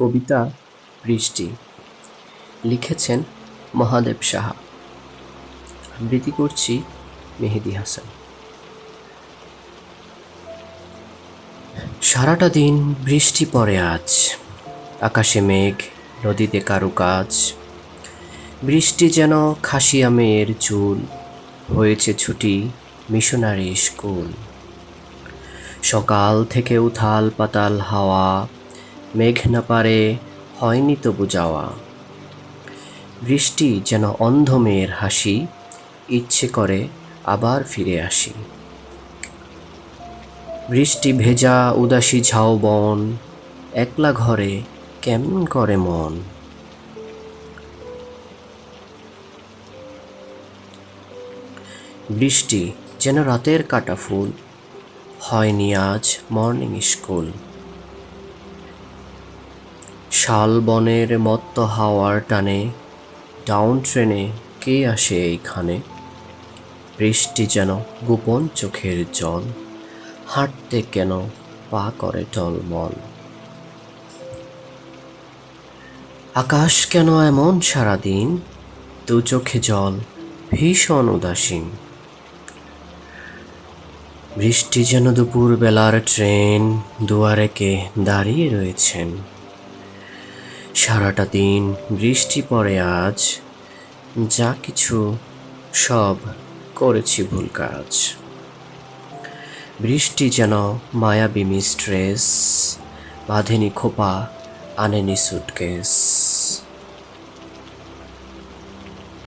কবিতা বৃষ্টি লিখেছেন মহাদেব সাহা। আবৃত্তি করছি মেহেদি হাসান। সারাটা দিন বৃষ্টি পড়ে আজ। আকাশে মেঘ, নদীতে কারুকাজ। বৃষ্টি যেন খাসিয়া মেয়ের চুল। হয়েছে ছুটি মিশনারি স্কুল। সকাল থেকে উথাল পাতাল হাওয়া। মেঘ না পারে, হয়নি তবু যাওয়া। বৃষ্টি যেন অন্ধ মেয়ের হাসি, ইচ্ছে করে আবার ফিরে আসি। বৃষ্টি ভেজা, উদাসী ঝাও বন, একলা ঘরে কেমন করে মন? বৃষ্টি যেন রাতের কাটা ফুল, হয়নি আজ মর্নিং স্কুল শাল বনের মত্ত হাওয়ার টানে, ডাউন ট্রেনে কে আসে এইখানে? বৃষ্টি যেন গোপন চোখের জল, হাঁটতে কেন পা করে টলমল? আকাশ কেন এমন সারাদিন, দু চোখে জল ভীষণ উদাসীন? বৃষ্টি যেন দুপুর বেলার ট্রেন দুয়ারে কে দাঁড়িয়ে রয়েছেন। সারাটা দিন বৃষ্টি পড়ে আজ, যা কিছু সব করেছি ভুল কাজ। বৃষ্টি যেন মায়াবী মিস্ট্রেস, বাঁধেনি খোপা, আনেনি সুটকেস